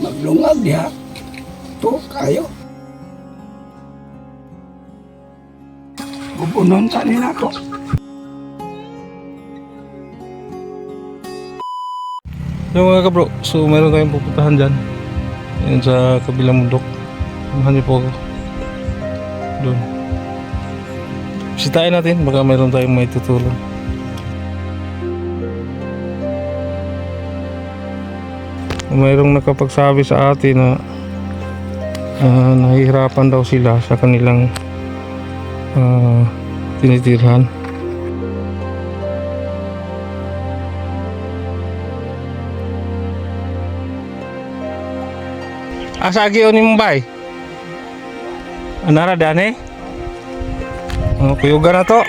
maglungag diha. To kayo. Bubunon tanin ako. Yung mga kabro, so meron tayong pupuntahan dyan. Yan sa kabilang mundok. Samahan niyo po ako. Doon. Bisitahin natin, baka meron tayong may tutulong. Mayroong nakapagsabi sa atin na ah, nahihirapan daw sila sa kanilang ah, tinitirhan. Asagi o ni Mumbai? Anara dane? Oh, kuyugan na to.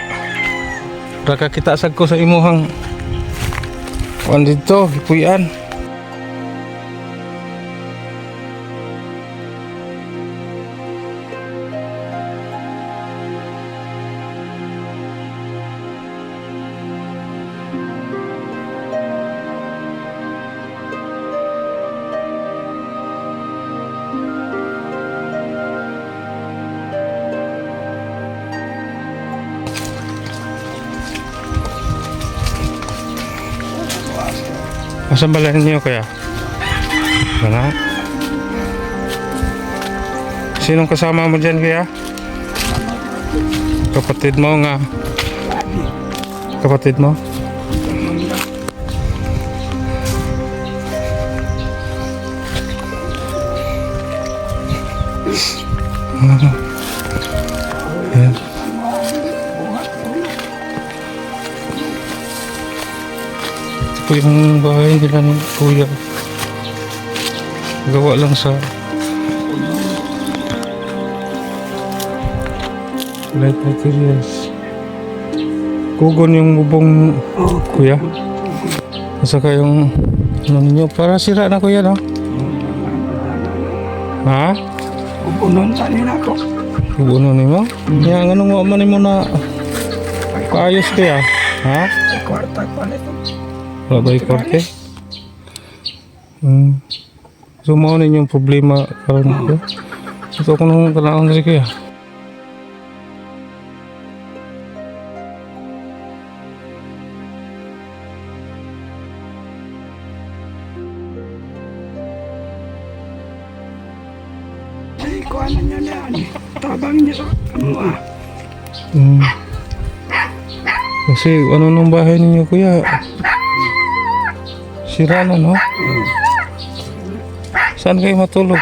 Raka kita sag ko sa imuhang Kuan dito, hipuyan. Asan bala ninyo kaya? Wala. Sinong kasama mo dyan kaya? Kapatid mo nga. Kapatid mo? Ah. Po yung bahay nila ng kuya. Gawa lang sa light materials. Kugon yung bubong kuya. At saka yung ano ninyo. Para sira na kuya no? Ha? Bubunon tanin ako. Kugon ni mo? Yang ano mo man mo na kaayos kaya? Ha? Sa kwarta ko nito. Wala ba korte? Hmm. So, mao na yung problema karon ko. Ito ko nung kailangan diri kuya. Ay, kuhanan niya na yan. Tabang niya sa ano ah. Hmm. Kasi ano nung bahay ninyo kuya? Sira na no? Saan kayo matulog?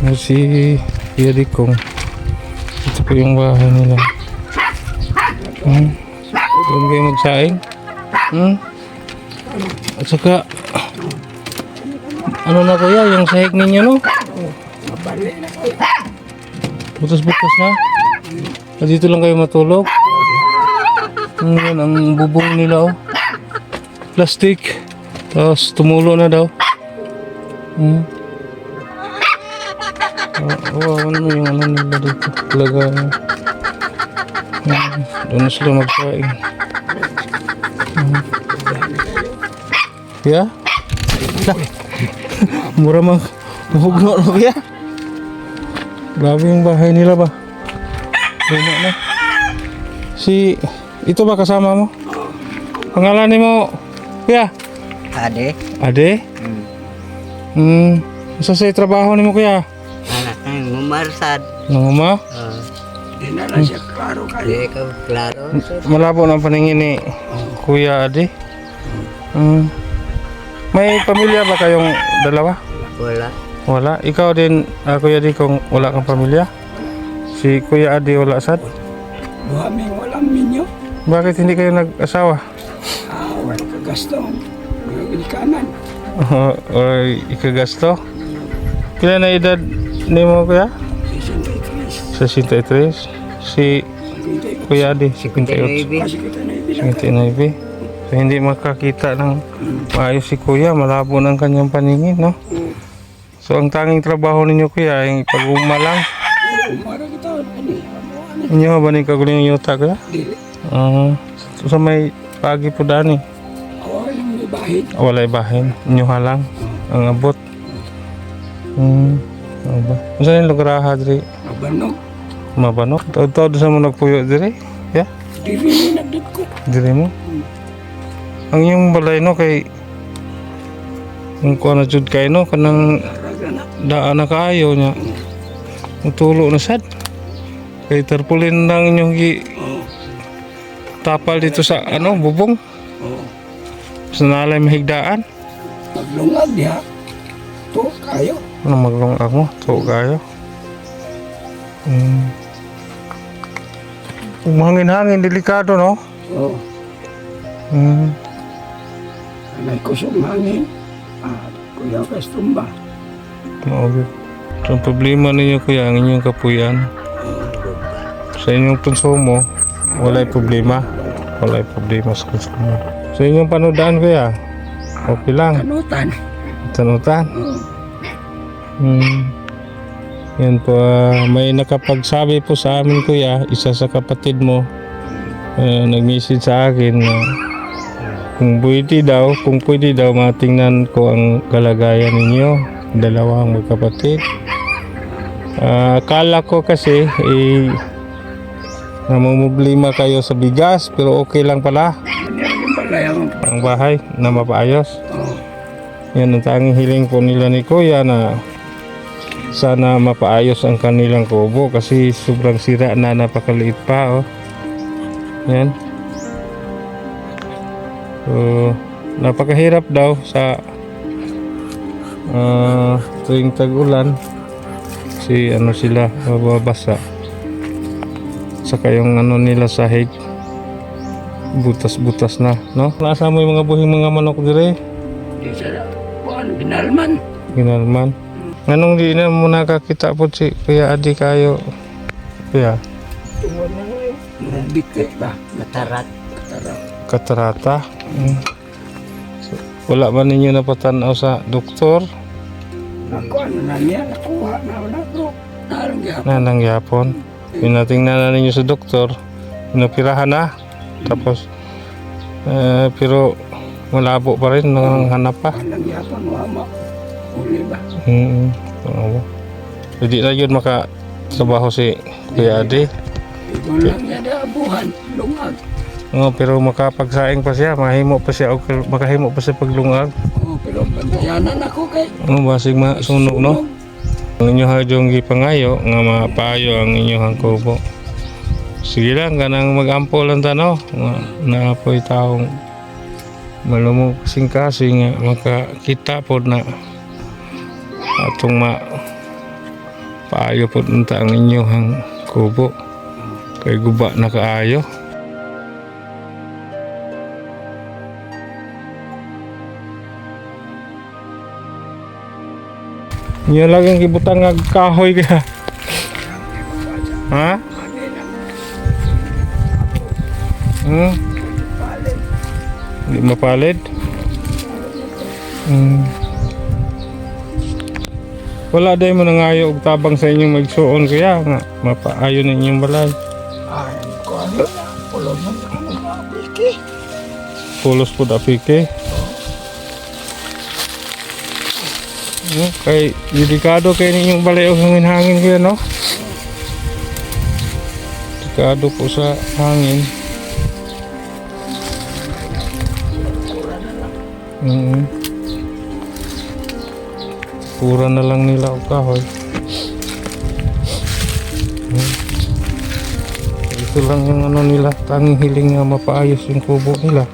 Ano si Kuya Dikong. Ito po yung bahay nila. Hmm. Doon kayo magsaing? Hmm? At saka, ano na kuya, yung sahig ninyo no? Butas-butas na. Ah, Dito lang kayo matulog. Ang yan, ang bubong nila oh. Plastic. Tapos tumulo na daw. Hmm. Oh, oh, ano yung ano nila dito? Talaga. Hmm. Doon na sila magsaing. Hmm. Yeah? Lah. Mura mag mahugno na kaya. Grabe yung bahay nila ba? Luma na. Si, ito ba kasama mo? Pangalan ni mo, kuya? Ade, Ade? Hmm. Sa sa trabaho ni mo kuya? anak ng umarsad. Nanguma? Uh, Di na lang siya klaro kayo. di ka klaro. Malabo ng paningin ni Kuya Ade. Hmm. May pamilya ba kayong dalawa? Wala. Wala. Ikaw din, ah, Kuya Ade, kung wala kang pamilya? Si Kuya Ade wala sad? Buhaming walang minyo. Bakit hindi kayo nag-asawa? Ah, wala kagasto. May kanan. o, o ikagasto? Kailan na edad ni mo kuya? 63. 63. Si Kuya Adi, 58. Baby. Kasi kita na ibilang. 59. So, hindi makakita ng maayos si Kuya. Malabo ng kanyang paningin, no? So, ang tanging trabaho ninyo, Kuya, ay pag-uma lang. Umara kita. Eh. Inyo ba ni kaguling yung yuta, Kuya? Uh, so, sa may pagi po dani. Awa yung may bahid. Walay bahin. Inyo halang. Ang abot. Hmm. Ano ba? Saan yung lugar ha, diri? Abanog. Mabanok? Taod-taod sa mo nagpuyo diri? Ya? Dili mo nagdit ko. Diri mo? Ang iyong balay no kay kung kuha na jud kay no kanang daan na kaayo niya. Mutulo na sad. Kay tarpulin lang inyong gi tapal dito sa ano bubong. Sa nalay mahigdaan. Maglungag diha. To, kayo. Ano maglungag mo? To kayo. Hmm. Kung hangin-hangin, delikado, no? Oo. Hmm. Anay kusog hangin. Ah, kuya kastumba. Okay. So, ang problema ninyo kuya, ang inyong kapuyan. Sa inyong konsumo, walay problema. Walay problema sa konsumo. Sa inyong panudaan kuya, okay lang. Tanutan. Oo. Hmm. Yan po, ah, may nakapagsabi po sa amin kuya, isa sa kapatid mo, uh, nag-message sa akin na kung pwede daw, kung pwede daw matingnan ko ang kalagayan ninyo, dalawang magkapatid. Ah, akala ko kasi eh, namumblima kayo sa bigas, pero okay lang pala Balay ang bahay na mapaayos. Oo. Yan ang tanging hiling po nila ni Kuya na sana mapaayos ang kanilang kubo kasi sobrang sira na napakaliit pa oh. Yan. So, napakahirap daw sa ah tuwing tag-ulan si ano sila mababasa saka yung ano nila sahig butas-butas na no nasa mo yung mga buhing mga manok dire Di sa kuan binalman. Ginalman. Anong di na mo nakakita po si Kuya Adi kayo? Kuya, Tungod na. Mabikit ba? Matarat. Katarap. katarata. Mm. So, wala ba ninyo napatanaw sa doktor Ako ano na niya. Nakuha na wala bro. Narang gihapon. na nangyapon? Pinatingnan na ninyo sa doktor. Pinapirahan na. Tapos, eh, pero malabo pa rin. Nanganganap pa. Walang gihapon. Wama. Uli ba? Mm. Oo. Hindi na yun makatrabaho si Kuya Adi. Ito lang niya na abuhan. Lungag. Oo, pero makapagsaing pa siya, mahimo pa siya, o makahimo pa siya paglungag. Oo, pero bantayanan ako kay. Ano basig masunog no? Ang inyo hadyong gipangayo nga mapaayo ang inyong kubo. Sige lang kanang magampo lang ta no. Nga naapoy taong malumog kasing kasi nga makakita po na atong ma paayo po nta ang inyong kubo. Kay guba na kaayo. Niya lang ang gibutang nga kahoy ka. Ha? Hmm? Hindi mapalid? Hmm. Wala day mo nangayo og tabang sa inyong magsuon kaya nga mapaayo na inyong balay. Ay, ko ano na. Pulong mo na piki. Pulos po apike. Hmm, kay delikado kay ninyong balay og hangin-hangin kaya no? Delikado po sa hangin. Mm. Pura na lang nila og kahoy. Hmm. Ito lang yung ano nila, tanging hiling nga mapaayos yung kubo nila.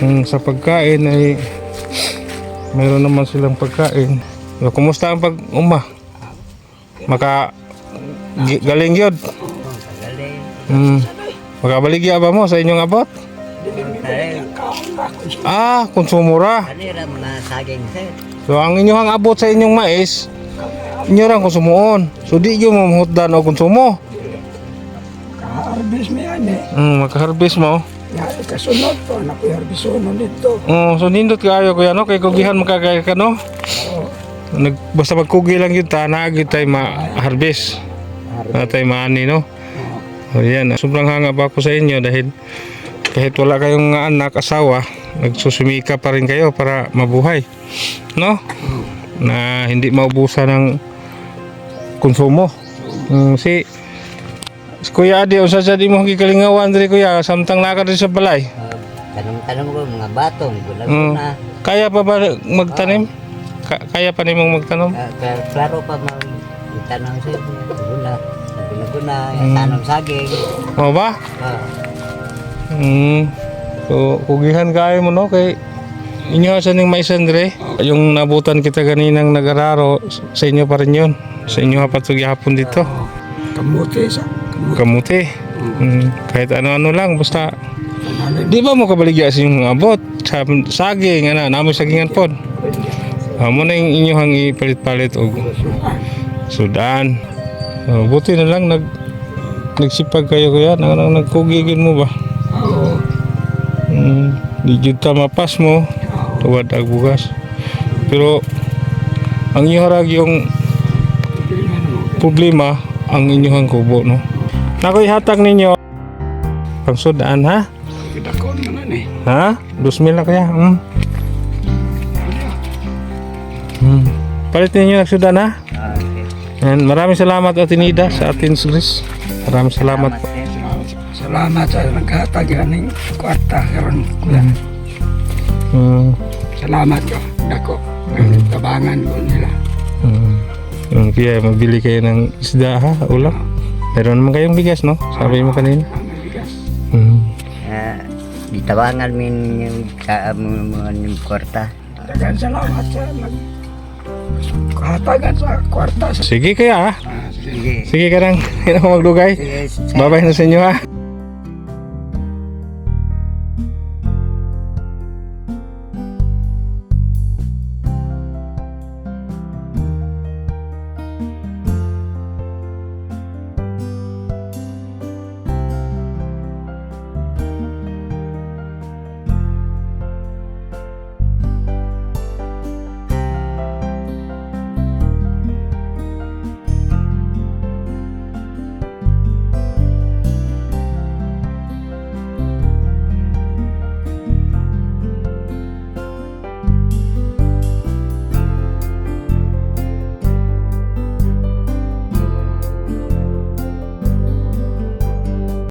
Kung sa pagkain ay mayroon naman silang pagkain. So, kumusta ang pag-uma? Maka gi- galing yun. Galing. Hmm. Makabaligya ba mo sa inyong abot? Tayo. Ah, konsumura. Kanira mo na saging sir. So ang inyong abot sa inyong mais, inyo lang konsumuon. So di nyo mamutdan o konsumo. Ka-harvest mo yan eh. Hmm, makaharvest mo. Ya, kasunod to. Anak ko harvest sunod dito. Oh, so nindot kaayo kuya no kay kugihan makagaya ka no. Nag basta magkugi lang yun ta na gyud tay ma-harvest. Na tay maani no. O yan, sobrang hanga ba ako sa inyo dahil kahit wala kayong anak, asawa, nagsusumika pa rin kayo para mabuhay. No? na hindi maubusan ng konsumo. Mm, si Kuya Adi, usa sa di mo gikalingawan diri kuya, samtang naka sa balay. Uh, tanong-tanong ko, mga batong, bulag Mm. na. Kaya pa ba magtanim? Ka- kaya pa nimong magtanom? Ka- klaro pa mag tanong sa gula. Gula-gula, Mm. tanong saging. O ba? Ah, Mm. So, kugihan kayo mo no kay inyo sa ning maisan dire. Yung nabutan kita ganinang nag-araro sa inyo pa rin yun. Sa inyo hapon dito. Kamuti sa kamuti. Kamuti. Mm. Kahit ano-ano lang basta. Di ba mo kabaligya sa inyong abot? Sa saging, ano, namoy sagingan pod. Amo na yung inyong ipalit-palit og sudan. Oh, buti na lang nag nagsipag kayo kuya, nang nagkugigin mo ba? Oo. Mm, di jud ta mapas mo tuwad ag bugas. Pero ang iharag yung problema ang inyong kubo no. Nakoy hatag ninyo pang sudan ha? Kidakon na ni. Ha? 2,000 na kaya. Hmm. Hmm. Palit ninyo nagsudan ha? ah, okay. And maraming salamat Atinida sa atin Gris. Maraming salamat po. Salamat sa naghatag ng kwarta karon kuya. Hmm. Salamat ko. Dako. Tabangan ko nila. Hmm. Hmm, Kaya mabili kayo ng isda ha? Ulam. Meron naman kayong bigas no? Sabi mo kanina. Bigas. Hmm. Ah, ditabangan min yung ka mo yung kwarta. Dagan salamat sa nag kahatagan sa kwarta Sige kaya ha? Ah, sige. Sige. Ka nang magdugay. Sige, sir. Babay na sa inyo ha.